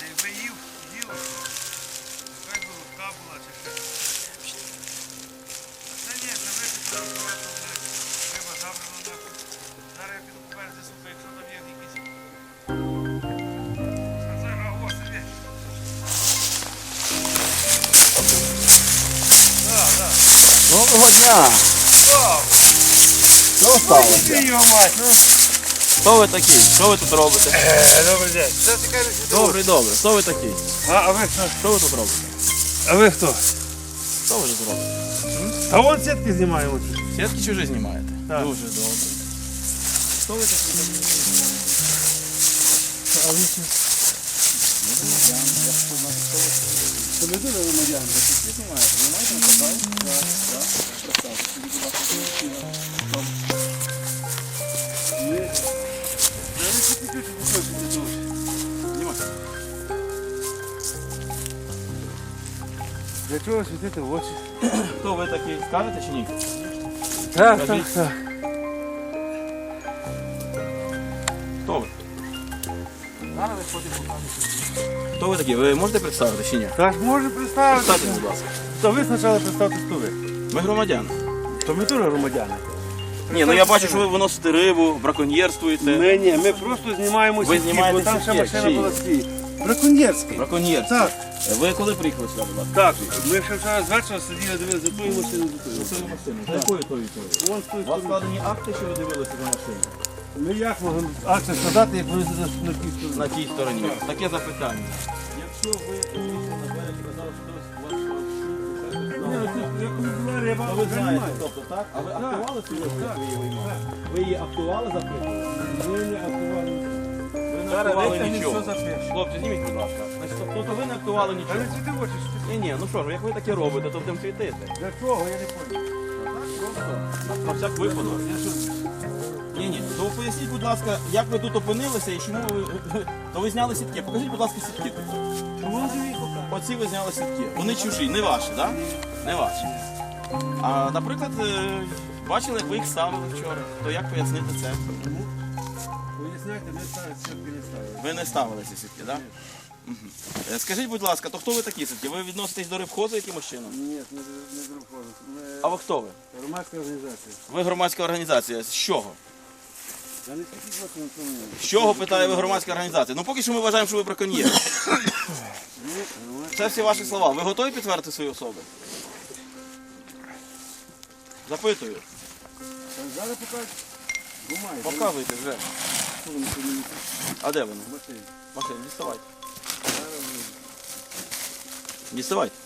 дивися, якби їв, їв, би рука була чи ще. Та ні, це виписано, просто риба забрана нахуй. Зараз я піду попереду, сука, якщо там є якісь. А це, а сиди. Так, так. Доброго дня! Ну. Хто ви такий? Що ви тут робите? Е, Добрий день. Це ти кажеш, що Добрий, добре. Хто ви такий? А, а ви хто? Що ви тут робите? А ви хто? Що ви тут робите? А вон сітки знімаємо. Сітки чужі знімаєте? Так. Дуже добре. Хто ви такий? А ви що? Це не дуже громадяни, ви тут знімаєте? Ви маєте нападати? Так, так. Ласка, Для чого світити в очі? Хто ви такий? Скажете чи ні? Так, так, так, так. Хто ви? Зараз виходимо покажете. Хто ви такі? Ви можете представити чи ні? Так, може представити. Представте, будь ласка. То ви спочатку представте, хто ви. Ми громадяни. То ми теж громадяни. Ні, ну я бачу, що ви виносите рибу, браконьєрствуєте. Ми ні, ми просто знімаємо Ви сітки, знімаєте бо там ще сітки? машина Чиї? була стоїть. Браконьєрський. Браконьєрство. Так, Ви коли приїхали сюди, будь ласка? так. Ми ще вчора з вечора сиділи, дивилися за тою машиною, за тою. Свою машину. За якою тою тою? Вон з тої У вас сторони. складені акти, що ви дивилися за машину? Ми як можемо акцію складати, як вони на тій стороні? На тій стороні. Таке запитання. Якщо ви вийшли на берег і казали, що ви знаєте, тобто так? А ви актували свою як ви її виймали? Ви її актували? Ми не актували. Ви не актували нічого. Хлопці, зніміть, будь ласка. Значить, Тобто ви не актували нічого. Ні, ні, ну що ж, як ви таке робите, то будемо світити. Для чого, я не понял. На всяк випадок. Ні, ні. То ви поясніть, будь ласка, як ви тут опинилися і чому ви. То ви зняли сітки. Покажіть, будь ласка, сітки. Оці ви зняли сітки. Вони чужі, не ваші, так? Не ваші. А, наприклад, е, бачили, як ви їх ставили вчора. То як пояснити це? Поясняйте, ми ставили сітки не ставили. Ви не ставили ці сітки, так? Мгм. Е, Скажіть, будь ласка, то хто ви такі сітки? Ви відноситесь до рибхозу якимось чином? Ні, не, не друковані. А ви хто ви? Громадська організація. Ви громадська організація. З чого? Я не світіть в на цьому. З чого питає ви громадська організація? Ну поки що ми вважаємо, що ви браконьєр. Це всі ваші слова. Ви готові підтвердити свої особи? Запитую. Зараз покажуть. Бумаги. Показуйте вже. А де вони? В машині. Машин, діставайте. Діставайте.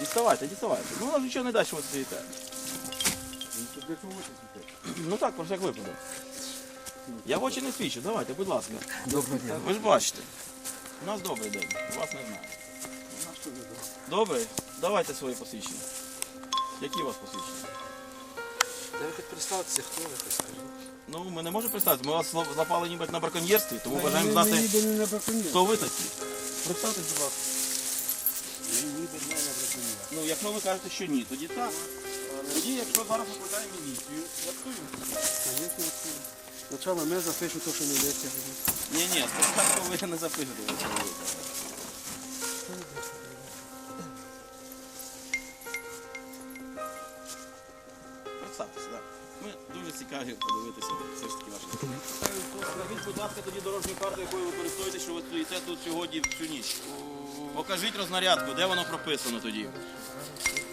Діставайте, діставайте. Ну воно ж нічого не дасть, що ви стоїте. Ну? Ну так, про всяк випадок. Я в очі не свідчу, давайте, будь ласка. Доброго дня. Ви ж бачите. У нас добрий день, у вас не знаю. Добре, давайте свої посвідчення. Які у вас посвідчення? Та ви хоч представтеся, хто ви хоч скажіть. Ну, ми не можемо представити, ми вас зла- злапали ніби на браконьєрстві, тому бажаємо знати, хто ви такі. Представтесь, будь ласка. Ми ніби не на браконьєр. Ну, якщо ви кажете, що ні, тоді так. Тоді, якщо зараз викликаємо міліцію. Звісно, Спочатку ми запишу те, що не лється. Ні, ні, спочатку ви не запишете. ви це робите. Представтеся, так. Ми дуже цікаві подивитися все ж таки ваші. Скажіть, будь ласка, тоді дорожню карту, якою ви користуєтеся, що ви стоїте тут сьогодні всю ніч. Покажіть рознарядку, де воно прописано тоді.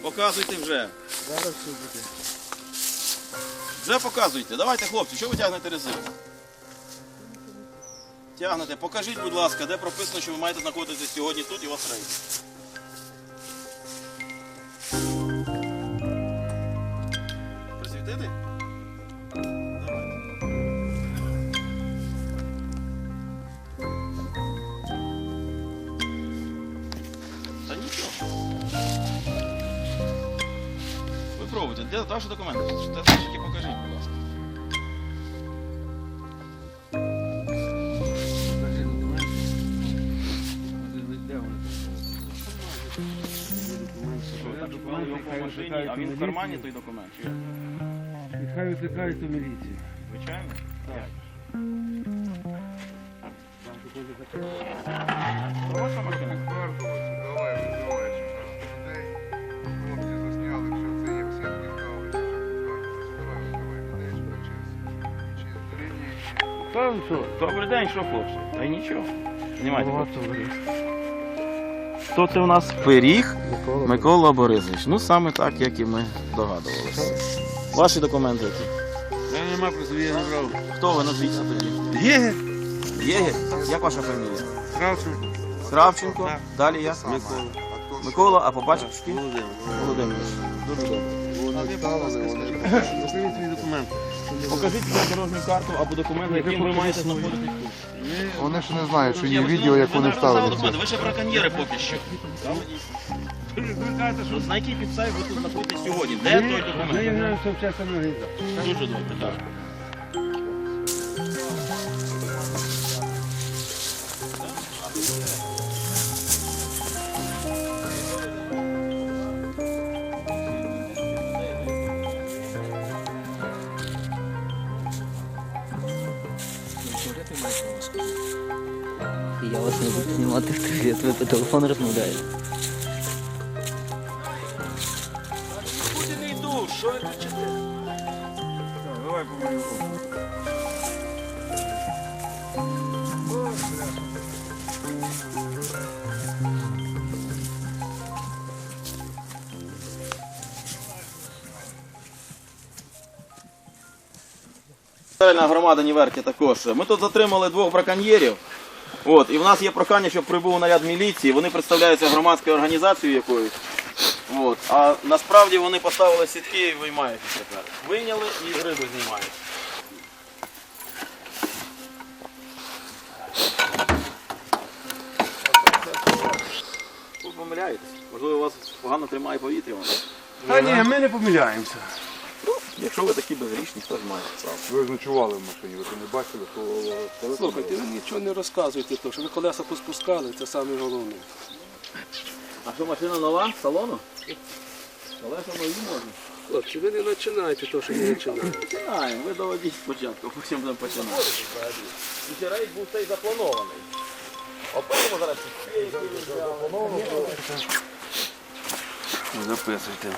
Показуйте вже. Зараз все буде. Вже показуйте. Давайте, хлопці, що ви тягнете резину? Тягнете. Покажіть, будь ласка, де прописано, що ви маєте знаходитися сьогодні тут і у вас рейс. Ваші документи? Те все ж таки покажіть, будь ласка. Що, так шукали його по машині, а він в кармані той документ? чи як? Хай викликають у міліцію. Звичайно? Хороша Там що? Добрий день, що хлопці? Та й нічого. Знімайте. Говорить. Хто це у нас? Пиріг Микола Борисович. Ну саме так, як і ми догадувалися. Ваші документи які? Мене нема просто я не брав. Хто ви назвіться тоді? Є? Єгер? Як ваша фамілія? Кравченко. Кравченко. Так. Далі я. Микола. Микола, а по батьківськи? Володимир. Володимир. Дуже добре. Вони Покажіть свої документи. Покажіть мені дорожню карту або документи, яким ви маєте знаходитись тут. Вони ж не знають, що є відео, як вони не вставили. Ви ще браконьєри поки що. Ну, На якій підставі ви тут знаходитесь сьогодні? Де той Ми документ? Дуже вчасними організацією. Дуже добре, так. Я вас не буду знімати в туалет, ви по телефону розмовляєте. Куди не йду? Що ви кричите? Давай помогу. Територіальна громада Ніверки також. Ми тут затримали двох браконьєрів. От, і в нас є прохання, щоб прибув наряд міліції. Вони представляються громадською організацією якоюсь. От. А насправді вони поставили сітки і виймають їх тепер. Вийняли і рибу знімають. Ви помиляєтесь. Можливо, у вас погано тримає повітря. А ні, ми не помиляємося. Якщо ви такі безгрішні, хто ж має право? Ви ж ночували в машині, ви не бачили, то Слухайте, ви нічого не розказуєте, то, що ви колеса поспускали, це саме головне. А що машина нова з салону? Колеса нові можна. Хлопці, ви не починайте то, що не починаєте. Починаємо, ви доводіть спочатку, потім будемо починати. І ще рейд був цей запланований. Опишемо зараз. Записуйте.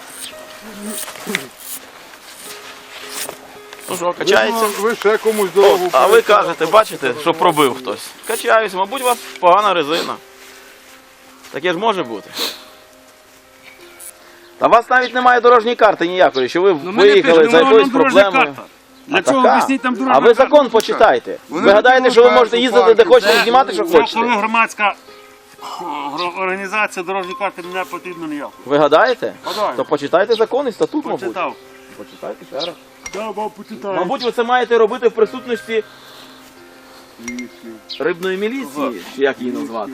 Ну що, качається? Ви ще комусь дорогу А ви кажете, бачите, що пробив хтось. Качаюсь, мабуть, у вас погана резина. Таке ж може бути. Та у вас навіть немає дорожньої карти ніякої, що ви Ну, виїхали пишемо, за ну, якоюсь дорожня проблемою. карта. Для А чого така? об'ясніть там дорожня А ви закон почитайте. Вони Ви гадаєте, що ви кажуть, можете їздити де хочете де- знімати, що Коли хочете? громадська гро- організація дорожньої карти не потрібно ніяко. Ви гадаєте? Гадаю. То почитайте закон і статут, мабуть. Почитав. Почитайте ще раз. Да, бо почитаю. Мабуть, ви це маєте робити в присутності рибної міліції, чи як її назвати?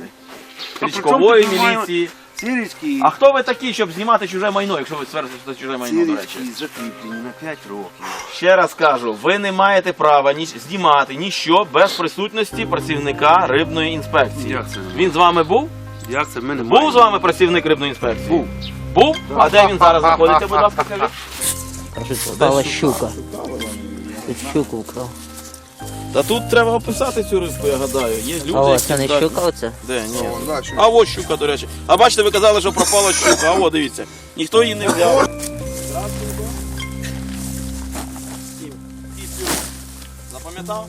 Річкової міліції. Ці А хто ви такі, щоб знімати чуже майно, якщо ви стверджуєте, що це чуже майно, до речі? закріплені на 5 років. Ще раз кажу, ви не маєте права ні знімати ніщо без присутності працівника рибної інспекції. Як це? Він з вами був? Як це? Ми не Був з вами працівник рибної інспекції? Був. Був? А де він зараз знаходиться, будь ласка, скажіть? Впала щука. Тут щуку вкрав. Та тут треба описати цю рибку, я гадаю. Є люди, А о, які це не так- щука оце? Де? Ні. А ось щука, до речі. А бачите, ви казали, що пропала щука. А о, дивіться. Ніхто її не взяв. Запам'ятав?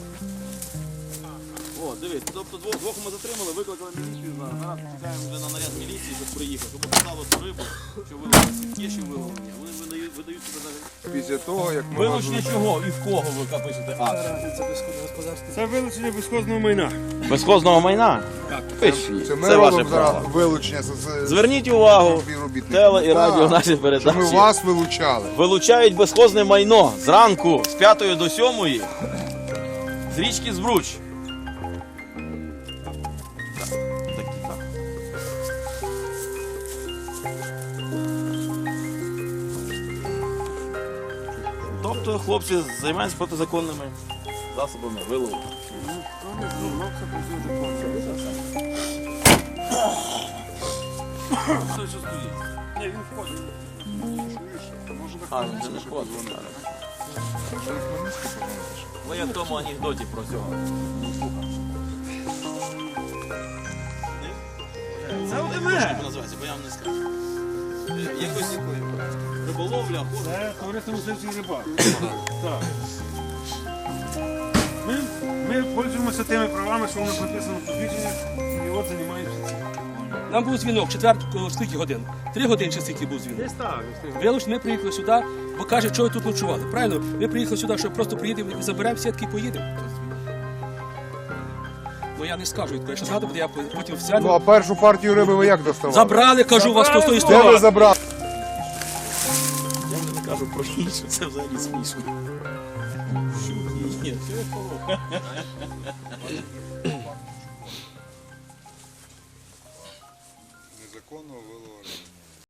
О, дивись, тобто двох, двох ми затримали, викликали міліцію зараз. Зараз чекаємо вже на наряд міліції, щоб приїхав, щоб показало цю рибу, що виловлення. Є ще виловлення. Вони видають, видають себе за Після того, як ми Вилучення чого і в кого ви пишете акт? Це вилучення безхозного майна. Безхозного майна? Пишіть. Це ми Це ваше робимо зараз право. вилучення з- з Зверніть увагу, співробітників. теле і радіо Так, наші Що ми передачі. вас вилучали. Вилучають безхозне майно зранку з 5 до 7 з річки Збруч. Хлопці займаються протизаконними засобами вилову. Ні, він входить. А, вже не що? Ну, я в тому анекдоті про цього. Це ОДМ. називається, бо я вам не скажу. Е, Якось риболовля. Це товариство мисливських рибак. Так. Ми, ми пользуємося тими правами, що воно написано в посвідченнях, і от займаємося цим. Нам був дзвінок, четвер, о, скільки годин? Три години чи скільки був дзвінок? Десь так. Вилуч, ми приїхали сюди, бо каже, що ви тут ночували. Правильно? Ми приїхали сюди, щоб просто приїдемо і заберемо сітки і поїдемо. Ну я не скажу, якщо згадувати, я потім Ну, а першу партію риби ви як доставали? Забрали, кажу, вас просто тої Де ви сторони. забрали? Я вже не кажу про інше, це взагалі смішно. Ні, все хорошо.